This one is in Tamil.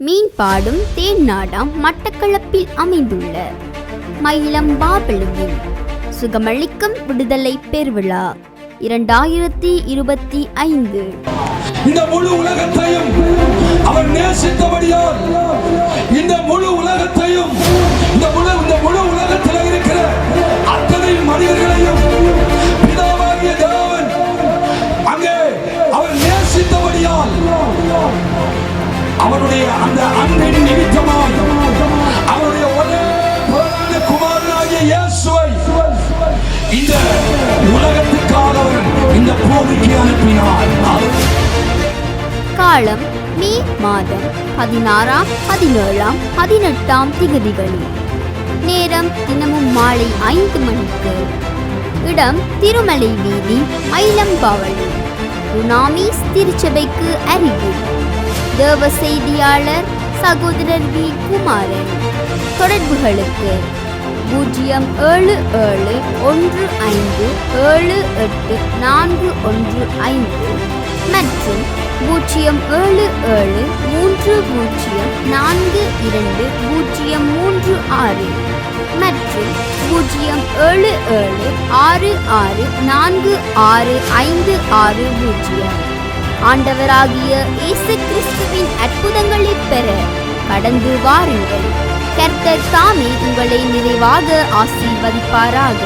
மீன்பாடும் தேன்னாடாம் மட்டக்களப்பில் அமைந்துள்ள மயிலம் பாபலுவில் சுகமளிக்கும் விடுதலை பெருவிழா இரண்டாயிரத்தி இருபத்தி ஐந்து. இந்த முழு உலகத்தையும் அவர் நேசித்தபடியால் அவருடைய அந்த அன்பின் நிமித்தமாய் அவருடைய ஒரே பிறந்த குமாரனாகிய இயேசுவை இந்த உலகத்துக்காக இந்த பூமிக்கு அனுப்பினார். காலம் மே மாதம் பதினாறாம் பதினேழாம் பதினெட்டாம் திகதிகளில். நேரம் தினமும் மாலை ஐந்து மணிக்கு. இடம் திருமலை வீதி ஐலம்பாவளி. ருனாமீஸ் திருச்சபைக்கு அருகில். தேவ செய்தியாளர் சகோதரர் வி. குமாரன். தொடர்புகளுக்கு பூஜ்ஜியம் ஏழு ஏழு ஒன்று ஐந்து ஏழு எட்டு நான்கு ஒன்று ஐந்து மற்றும் பூஜ்ஜியம் ஏழு ஏழு மூன்று பூஜ்ஜியம் நான்கு இரண்டு பூஜ்ஜியம் மூன்று ஆறு மற்றும் பூஜ்ஜியம் ஏழு ஏழு ஆறு ஆறு நான்கு ஆறு ஐந்து ஆறு பூஜ்ஜியம். ஆண்டவராகிய இயேசு கிறிஸ்துவின் அற்புதங்களை பெற கடந்து வாருங்கள். கர்த்தர் தாமே உங்களை நிறைவாக ஆசீர்வதிப்பாராக.